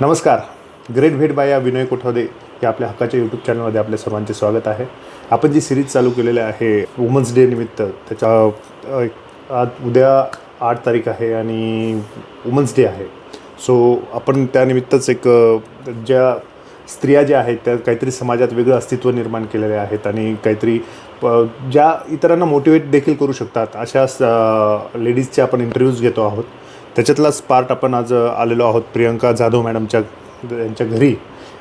नमस्कार. ग्रेट भेट बाय या विनय कोठावदे या आपल्या हक्काच्या यूट्यूब चॅनलमध्ये आपल्या सर्वांचे स्वागत आहे. आपण जी सिरीज चालू केलेली आहे वुमन्स डे निमित्त त्याच्या एक- आज उद्या आठ तारीख आहे आणि वुमन्स डे आहे. सो आपण त्यानिमित्तच एक ज्या स्त्रिया ज्या आहेत त्या काहीतरी समाजात वेगळं अस्तित्व निर्माण केलेले आहेत आणि काहीतरी ज्या इतरांना मोटिवेट देखील करू शकतात अशा लेडीजचे आपण इंटरव्ह्यूज घेतो आहोत. त्याच्यातलाच पार्ट आपण आज आलेलो आहोत प्रियंका जाधव मॅडमच्या यांच्या घरी.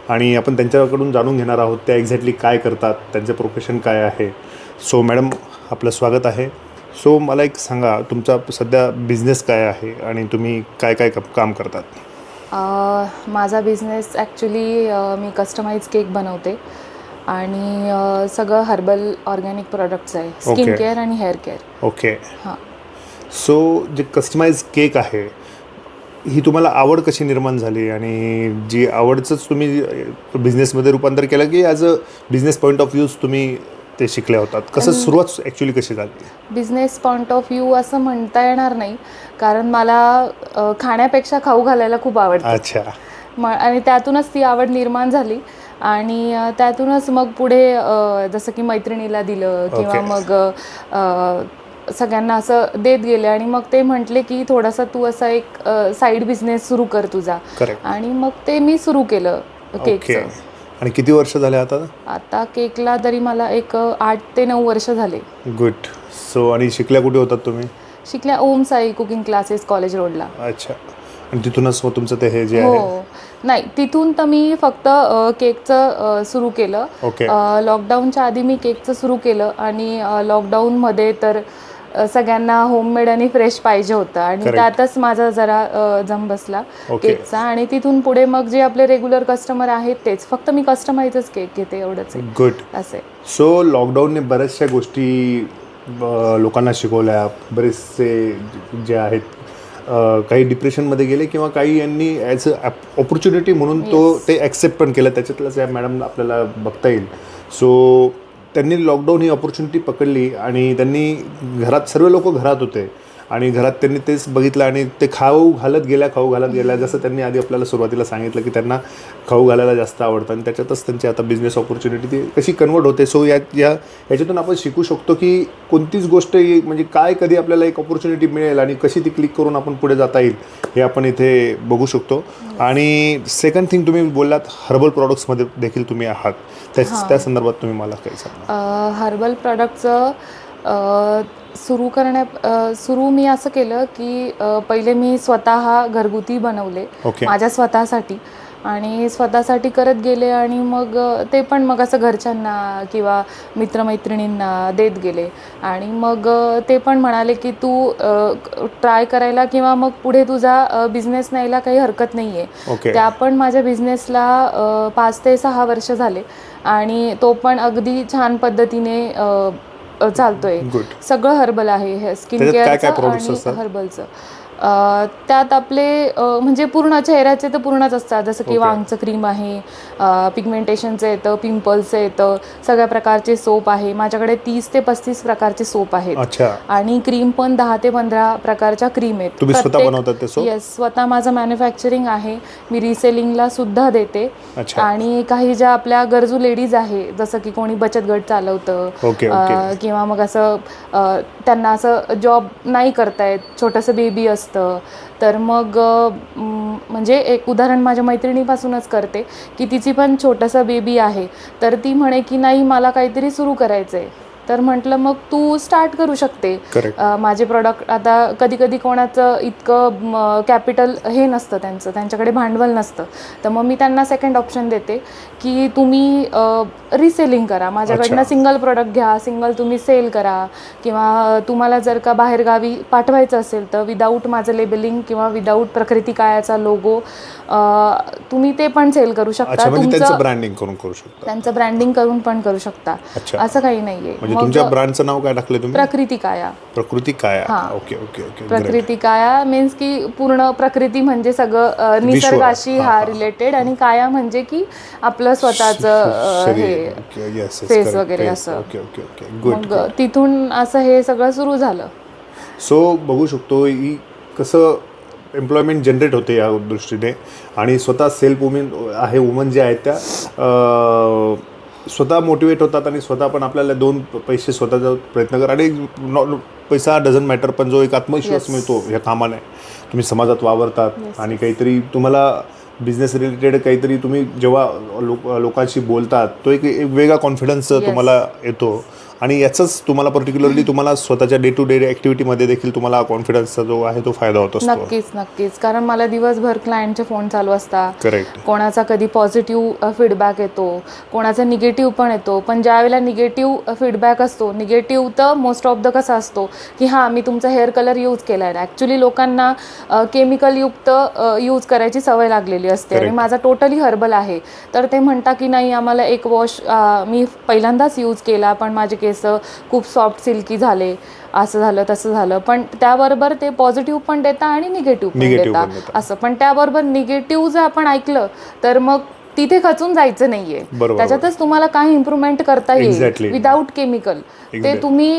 आणि आपण त्यांच्याकडून जाणून घेणार आहोत त्या एक्झॅक्टली काय करतात त्यांचं प्रोफेशन काय आहे. सो मॅडम आपलं स्वागत आहे. सो मला एक सांगा तुमचा सध्या बिझनेस काय आहे आणि तुम्ही काय काय काम करतात? माझा बिझनेस ॲक्च्युली मी कस्टमाइज केक बनवते. आणि सगळं हर्बल ऑर्गॅनिक प्रोडक्ट्स आहे. स्किन. केअर आणि हेअर केअर ओके हां. सो जे कस्टमाइज केक आहे ही तुम्हाला आवड कशी निर्माण झाली? आणि जी आवडचंच तुम्ही बिझनेसमध्ये रूपांतर केलं की as a business point of views तुम्ही ते शिकल्या होतात? कसं सुरुवात ॲक्च्युली कशी झाली? बिझनेस पॉईंट ऑफ व्ह्यू असं म्हणता येणार नाही कारण मला खाण्यापेक्षा खाऊ घालायला खूप आवडतं. अच्छा. म आणि त्यातूनच ती आवड निर्माण झाली. आणि त्यातूनच मग पुढे जसं की मैत्रिणीला दिलं किंवा Okay. मग सगळ्यांना असं देत गेले आणि मग ते म्हटले की थोडासा तू असा एक साईड बिझनेस सुरू कर तुझा. आणि मग ते मी सुरू केलं केकचं. आणि किती वर्ष झाले आता? आता केकला तरी मला एक आठ ते नऊ वर्ष झाले. गुड सो आणि शिकल्या कुठे होतात तुम्ही? शिकल्या Om Sai cooking classes college रोडला. अच्छा. आणि तिथूनच तुमचं ते हे जे आहे? हो. नाही तिथून तर मी फक्त केकचं सुरू केलं. लॉकडाऊनच्या आधी मी केकचं सुरू केलं आणि लॉकडाऊनमध्ये तर सगळ्यांना होममेड आणि फ्रेश पाहिजे होतं. आणि Correct. त्यातच माझा जरा अ, जम बसला ओके. केकचा. आणि तिथून पुढे मग जे आपले रेग्युलर कस्टमर आहेत तेच. फक्त मी कस्टमाइजच केक घेते एवढंच आहे. गुड असे सो लॉकडाऊनने बऱ्याचशा गोष्टी अ, लोकांना शिकवल्या. बरेचसे जे आहेत अ, काही डिप्रेशनमध्ये गेले किंवा काही यांनी ॲज अ ऑपॉर्च्युनिटी म्हणून तो. ते ॲक्सेप्ट पण केलं. त्याच्यातलंच या मॅडम आपल्याला बघता येईल. सो त्यांनी लॉकडाऊन ही ऑपॉर्च्युनिटी पकडली आणि त्यांनी घरात सर्व लोक घरात होते. आणि घरात त्यांनी तेच बघितलं आणि ते खाऊ घालत गेल्या खाऊ घालत गेल्या. जसं त्यांनी आधी आपल्याला सुरुवातीला सांगितलं की त्यांना खाऊ घालायला जास्त आवडतं आणि त्याच्यातच त्यांची आता बिझनेस ऑपॉर्च्युनिटी ती कशी कन्वर्ट होते. सो या या याच्यातून आपण शिकू शकतो की कोणतीच गोष्ट म्हणजे काय कधी आपल्याला एक ऑपॉर्च्युनिटी मिळेल आणि कशी ती क्लिक करून आपण पुढे जाता येईल हे आपण इथे बघू शकतो. आणि सेकंड थिंग तुम्ही बोललात हर्बल प्रॉडक्ट्समध्ये देखील तुम्ही आहात. त्या त्या संदर्भात तुम्ही मला काही सांगा. हर्बल प्रॉडक्टचं सुरू करण्या सुरू मी असं केलं की पहिले मी स्वतः घरगुती बनवले ओके. माझ्या स्वतःसाठी. आणि स्वतःसाठी करत गेले आणि मग ते पण मग असं घरच्यांना किंवा मित्रमैत्रिणींना देत गेले. आणि मग ते पण म्हणाले की तू ट्राय करायला किंवा मग पुढे तुझा बिझनेस न्यायला काही हरकत नाही आहे ओके. त्या पण माझ्या बिझनेसला पाच ते सहा वर्ष झाले. आणि तो पण अगदी छान पद्धतीने चालतोय. सगळं हर्बल आहे हे स्किन त्याच्यात काय काय केअरचं products आणि असतात? हर्बलचं त्यात आपले म्हणजे पूर्ण चेहऱ्याचे तर पूर्णच असतात. जसं की. वांगचं क्रीम आहे पिगमेंटेशनचं येतं पिंपल्सचं येतं सगळ्या प्रकारचे सोप आहे. माझ्याकडे तीस ते पस्तीस प्रकारचे सोप आहेत. अच्छा. आणि क्रीम पण दहा ते पंधरा प्रकारच्या क्रीम आहेत. प्रत्येक- येस स्वतः माझं मॅन्युफॅक्चरिंग आहे. मी रिसेलिंगला सुद्धा देते. आणि काही ज्या आपल्या गरजू लेडीज आहे जसं की कोणी बचत गट चालवतं किंवा मग असं त्यांना असं जॉब नाही करतायत छोटंसं बेबी असतं असतं. तर मग म्हणजे एक उदाहरण माझ्या मैत्रिणीपासूनच करते की तिची पण छोटंसं बेबी आहे. तर ती म्हणे की नाही मला काहीतरी सुरू करायचं आहे तर म्हटलं मग तू स्टार्ट करू शकते. माझे प्रॉडक्ट आता कधी कधी कोणाचं इतकं कॅपिटल हे नसतं त्यांचं त्यांच्याकडे भांडवल नसतं. तर मग मी त्यांना सेकंड ऑप्शन देते की तुम्ही रिसेलिंग करा. माझ्याकडनं. सिंगल प्रोडक्ट घ्या सिंगल तुम्ही सेल करा. किंवा तुम्हाला जर का बाहेरगावी पाठवायचं असेल तर विदाऊट माझं लेबलिंग किंवा विदाऊट प्रकृती कायाचा लोगो तुम्ही ते पण सेल करू शकता. म्हणजे तुमचं ब्रँडिंग करून करू शकता. त्यांचं ब्रँडिंग करून पण करू शकता. असं काही नाहीये. म्हणजे तुमच्या ब्रँडचं नाव काय टाकलं तुम्ही? प्रकृती काया. प्रकृती काय. हां. Okay okay okay. प्रकृती काया मीन्स की पूर्ण प्रकृती म्हणजे सगळं निसर्गाशी हा. रिलेटेड आणि काया म्हणजे की आपलं स्वतःचं हे येस face वगैरे असं. Okay okay okay. गुड तिथून असं हे सगळं सुरू झालं. सो बघू शकतो ही कसं एम्प्लॉयमेंट जनरेट होते या दृष्टीने. आणि स्वतः सेल्फ वुमेन आहे वुमन जे आहेत त्या स्वतः मोटिवेट होतात आणि स्वतः पण आपल्याला दोन पैसे स्वतःचा प्रयत्न कर आणि नॉ- पैसा डझंट मॅटर पण जो एक आत्मविश्वास Yes. मिळतो ह्या कामाने तुम्ही समाजात वावरतात आणि काहीतरी तुम्हाला बिझनेस रिलेटेड काहीतरी तुम्ही जेव्हा लोक लोकांशी बोलतात तो एक एक वेगळा कॉन्फिडन्स. तुम्हाला येतो आणि याचाच तुम्हाला पर्टिक्युलरली तुम्हाला स्वतःच्या डे टू डे ॲक्टिव्हिटीमध्ये देखील तुम्हाला कॉन्फिडन्सचा जो आहे तो फायदा होत नक्कीच नक्कीच. कारण मला दिवसभर क्लायंटचे फोन चालू असतात. करेक्ट कोणाचा कधी पॉझिटिव्ह फीडबॅक येतो कोणाचा निगेटिव्ह पण येतो. पण ज्या वेळेला निगेटिव्ह फीडबॅक असतो निगेटिव्ह तर मोस्ट ऑफ द कसा असतो की हां मी तुमचा हेअर कलर यूज केला आहे ॲक्च्युली लोकांना केमिकलयुक्त यूज करायची सवय लागलेली असते. आणि. माझा टोटली हर्बल आहे. तर ते म्हणता की नाही आम्हाला एक वॉश मी पहिल्यांदाच यूज केला पण माझे केस खूप सॉफ्ट सिल्की झाले. असं झालं तसं झालं. पण त्याबरोबर ते पॉझिटिव्ह पण देता आणि निगेटिव्ह पण देता. असं. पण त्याबरोबर निगेटिव्ह जर आपण ऐकलं तर मग तिथे खचून जायचं नाहीये. त्याच्यातच तुम्हाला काही इम्प्रुव्हमेंट करता येईल. विदाऊट केमिकल ते. तुम्ही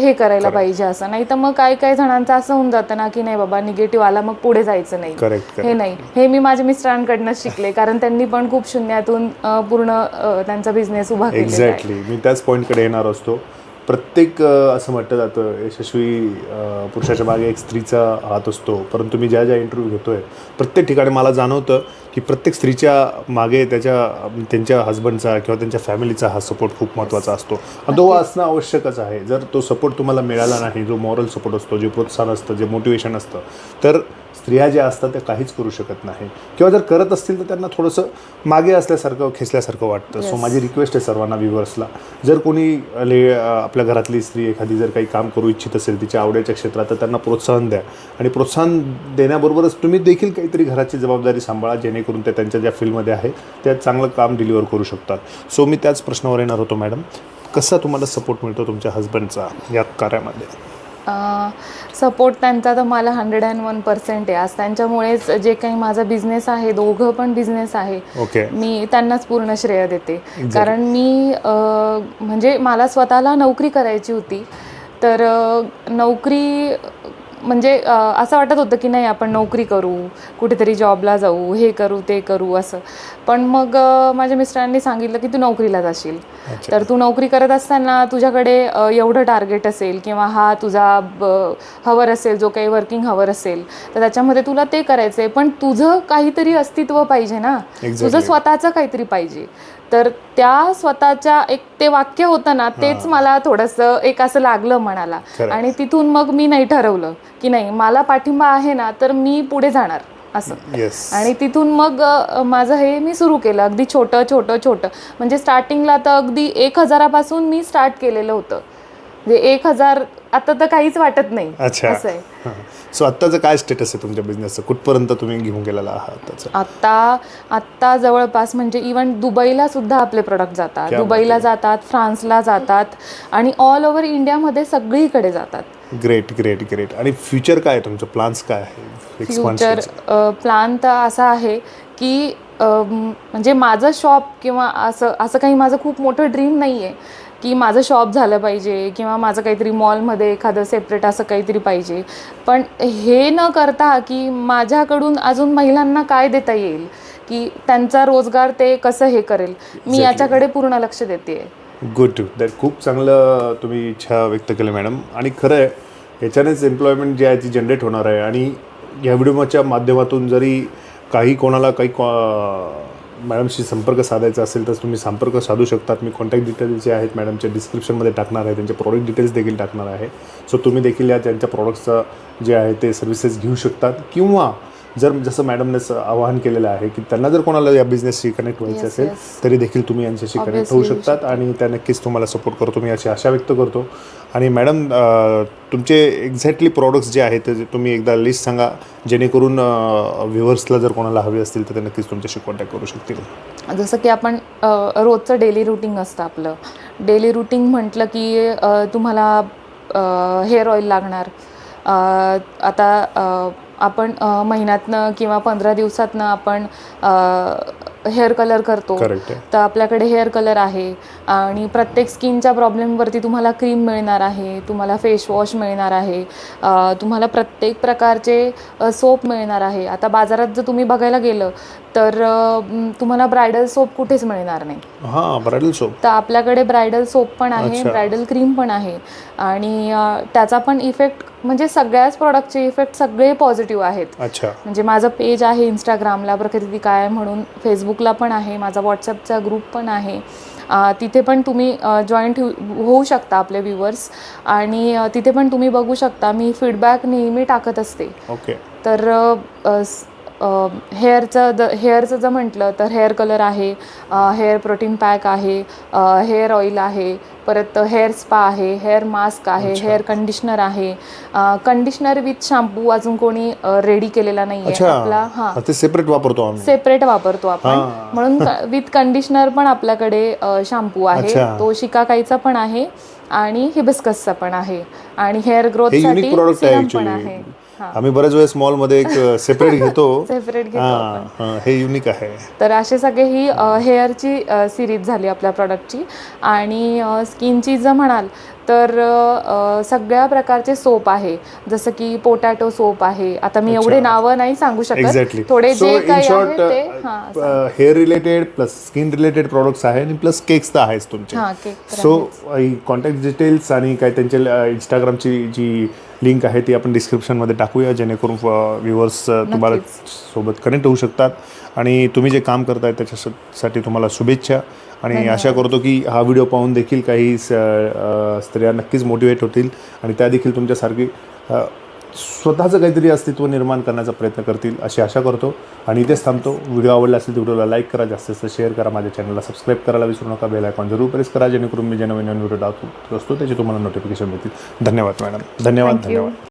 हे करायला पाहिजे असं. नाही तर मग काही काही जणांचं असं होऊन जातं ना की नाही बाबा निगेटिव्ह आला मग पुढे जायचं नाही. हे नाही. हे मी माझ्या मिस्टरांकडनं शिकले कारण त्यांनी पण खूप शून्यातून पूर्ण त्यांचा बिझनेस उभा आहे. एक्झॅक्टली मी त्याच पॉईंटकडे येणार असतो. प्रत्येक असं म्हटलं जातं यशस्वी पुरुषाच्या मागे एक स्त्रीचा हात असतो. परंतु मी ज्या ज्या इंटरव्ह्यू घेतोय प्रत्येक ठिकाणी मला जाणवतं की प्रत्येक स्त्रीच्या मागे त्याच्या त्यांच्या हस्बंडचा किंवा त्यांच्या फॅमिलीचा हा सपोर्ट खूप महत्त्वाचा असतो. तो असणं आवश्यकच आहे. जर तो सपोर्ट तुम्हाला मिळाला नाही जो मॉरल सपोर्ट असतो जे प्रोत्साहन असतं जे मोटिवेशन असतं तर स्त्रिया ज्या असतात त्या काहीच करू शकत नाही. किंवा जर करत असतील तर त्यांना थोडंसं मागे असल्यासारखं खेचल्यासारखं वाटतं. सो. माझी रिक्वेस्ट आहे सर्वांना व्ह्युअर्सला जर कोणी ले आपल्या घरातली स्त्री एखादी जर काही काम करू इच्छित असेल तिच्या आवडीच्या क्षेत्रात तर त्यांना प्रोत्साहन द्या. आणि प्रोत्साहन देण्याबरोबरच तुम्ही देखील काहीतरी घराची जबाबदारी सांभाळा जेणेकरून ते त्यांच्या ज्या फील्डमध्ये आहे त्यात चांगलं काम डिलिव्हर करू शकतात. सो मी त्याच प्रश्नावर येणार होतो मॅडम कसा तुम्हाला सपोर्ट मिळतो तुमच्या हस्बंडचा या कार्यामध्ये? सपोर्ट त्यांचा तर मला हंड्रेड अँड वन पर्सेंट आहे. आज त्यांच्यामुळेच जे काही माझा बिझनेस आहे दोघं पण बिझनेस आहे ओके मी त्यांनाच पूर्ण श्रेय देते. कारण मी म्हणजे मला स्वतःला नोकरी करायची होती तर नोकरी म्हणजे असं वाटत होतं की नाही आपण नोकरी करू कुठेतरी जॉबला जाऊ हे करू ते करू असं. पण मग माझ्या मिस्टरांनी सांगितलं की तू नोकरीला जाशील. तर तू नोकरी करत असताना तुझ्याकडे एवढं टार्गेट असेल किंवा हा तुझा हवर असेल जो काही वर्किंग हवर असेल तर त्याच्यामध्ये तुला ते करायचं आहे पण तुझं काहीतरी अस्तित्व पाहिजे ना. Exactly. तुझं स्वतःचं काहीतरी पाहिजे. तर त्या स्वतःच्या एक ते वाक्य होतं ना तेच मला थोडंसं एक असं लागलं मनाला. खरं. आणि तिथून मग मी नाही ठरवलं की नाही मला पाठिंबा आहे ना तर मी पुढे जाणार असं. आणि तिथून मग माझं हे मी सुरू केलं अगदी छोटं छोटं छोटं. म्हणजे स्टार्टिंगला तर अगदी एक हजारापासून मी स्टार्ट केलेलं होतं. म्हणजे एक हजार आता तर काहीच वाटत नाही. अच्छा. असं आहे. सो आत्ताचं काय स्टेटस आहे तुमच्या बिझनेसचं कुठपर्यंत तुम्ही घेऊन गेलेला आहात त्याचं? आत्ता आत्ता जवळपास म्हणजे इवन दुबईला सुद्धा आपले प्रोडक्ट जातात. क्या दुबईला जातात फ्रान्सला जातात आणि ऑल ओव्हर इंडियामध्ये सगळीकडे जातात. ग्रेट ग्रेट ग्रेट आणि फ्युचर काय आहे तुमचं? प्लान्स काय आहे? फ्युचर प्लान तर असा आहे की म्हणजे माझं शॉप किंवा असं असं काही माझं खूप मोठं ड्रीम नाही आहे की माझं शॉप झालं पाहिजे किंवा माझं काहीतरी मॉलमध्ये एखादं सेपरेट असं काहीतरी पाहिजे. पण हे न करता की माझ्याकडून अजून महिलांना काय देता येईल? की त्यांचा रोजगार ते कसं हे करेल? मी याच्याकडे पूर्ण लक्ष देते गुड दॅट खूप चांगलं तुम्ही इच्छा व्यक्त केली मॅडम आणि खरं आहे याच्यानेच एम्प्लॉयमेंट जी आहे ती जनरेट होणार आहे. आणि या व्हिडिओच्या माध्यमातून जरी काही कोणाला काही कॉ- मॅडमशी संपर्क साधायचा असेल तर तुम्ही संपर्क साधू शकतात. मी कॉन्टॅक्ट डिटेल्स जे आहेत मॅडमच्या डिस्क्रिप्शनमध्ये टाकणार आहे. त्यांचे प्रॉडक्ट डिटेल्स देखील टाकणार आहे. सो तुम्ही देखील या त्यांच्या प्रॉडक्टचं जे आहे ते सर्व्हिसेस घेऊ शकतात. किंवा जर जसं मॅडमने स- आवाहन केलेलं आहे की त्यांना जर कोणाला या बिझनेसशी कनेक्ट व्हायचं असेल. तरी देखील तुम्ही यांच्याशी कनेक्ट होऊ शकतात आणि त्या नक्कीच तुम्हाला सपोर्ट करतो. मी अशी आशा व्यक्त करतो. आणि मॅडम तुमचे एक्झॅक्टली प्रॉडक्ट्स जे आहेत ते तुम्ही एकदा लिस्ट सांगा. जेणेकरून व्ह्युअर्सला जर कोणाला हवे असतील तर ते नक्कीच तुमच्याशी कॉन्टॅक्ट करू शकतील. जसं की आपण रोजचं डेली रुटीन असतं आपलं. डेली रुटीन म्हटलं की तुम्हाला हेअर ऑइल लागणार. आता आपण महिन्यातनं किंवा पंधरा दिवसातनं आपण हेअर कलर करतो. तर आपल्याकडे हेअर कलर आहे. आणि प्रत्येक स्किनच्या प्रॉब्लेमवरती तुम्हाला क्रीम मिळणार आहे तुम्हाला फेस वॉश मिळणार आहे तुम्हाला प्रत्येक प्रकारचे सोप मिळणार आहे. आता बाजारात जर तुम्ही बघायला गेलं तर तुम्हाला ब्रायडल सोप कुठेच मिळणार नाही. हां ब्रायडल सोप. तर आपल्याकडे ब्रायडल सोप पण आहे. ब्रायडल क्रीम पण आहे. आणि त्याचा पण इफेक्ट म्हणजे सगळ्याच प्रॉडक्टचे इफेक्ट सगळे पॉझिटिव्ह आहेत. अच्छा. म्हणजे माझं पेज आहे इंस्टाग्रामला प्रकृती काय म्हणून फेसबुकला पण आहे माझा व्हॉट्सअपचा ग्रुप पण आहे. तिथे पण तुम्ही जॉईंट होऊ शकता आपले व्ह्युअर्स आणि तिथे पण तुम्ही बघू शकता मी फीडबॅक नेहमी टाकत असते. ओके तर हेअरचं द हेअरचं जर म्हटलं तर हेअर कलर आहे हेअर प्रोटीन पॅक आहे हेअर ऑइल आहे परत हेअर स्पा आहे हेअर मास्क आहे. हेअर कंडिशनर आहे. कंडिशनर विथ शॅम्पू अजून कोणी रेडी केलेला नाही आहे आपला हां. ते सेपरेट वापरतो सेपरेट वापरतो आपण. म्हणून विथ कंडिशनर पण आपल्याकडे शॅम्पू आहे. तो शिकाकाईचा पण आहे आणि हिबिस्कसचा पण आहे. आणि हेअर ग्रोथसाठी पण आहे. आम्ही बऱ्याच वेळेस मॉलमध्ये एक सेपरेट घेतो. सेपरेट घेतो हां युनिक आहे. तर असे सगळे ही हेअरची सिरीज झाली आपल्या प्रॉडक्टची आणि स्किनची जर म्हणाल तर सगळ्या प्रकारचे सोप आहे. जसं की पोटॅटो सोप आहे. आता मी एवढे नावं नाही सांगू शकत. थोडे जे इन काही hair related plus skin related products आहे आणि प्लस केक्स तर आहेच तुमचे. सो कॉन्टॅक्ट डिटेल्स आणि काय त्यांचे इंस्टाग्रामची जी लिंक आहे ती आपण डिस्क्रिप्शनमध्ये टाकूया जेणेकरून व्ह्युअर्स तुम्हाला सोबत कनेक्ट होऊ शकतात. आणि तुम्ही जे काम करताय त्याच्यासाठी तुम्हाला शुभेच्छा. आणि आशा करतो की हा व्हिडिओ पाहून देखील काही स्त्रिया नक्कीच मोटिवेट होतील. आणि त्या देखील तुमच्यासारखी स्वतःचं काहीतरी अस्तित्व निर्माण करण्याचा प्रयत्न करतील अशी आशा करतो. आणि इथेच थांबतो. व्हिडिओ आवडला असेल तर व्हिडिओला लाईक करा जास्तीत जास्त शेअर करा. माझ्या चॅनलला सबस्क्राईब करायला विसरू नका. बेल आयकॉन जरूर प्रेस करा. जेणेकरून मी जे नवीन नवीन व्हिडिओ टाकतो असतो त्याचे तुम्हाला नोटिफिकेशन मिळतील. धन्यवाद मॅडम. धन्यवाद. धन्यवाद.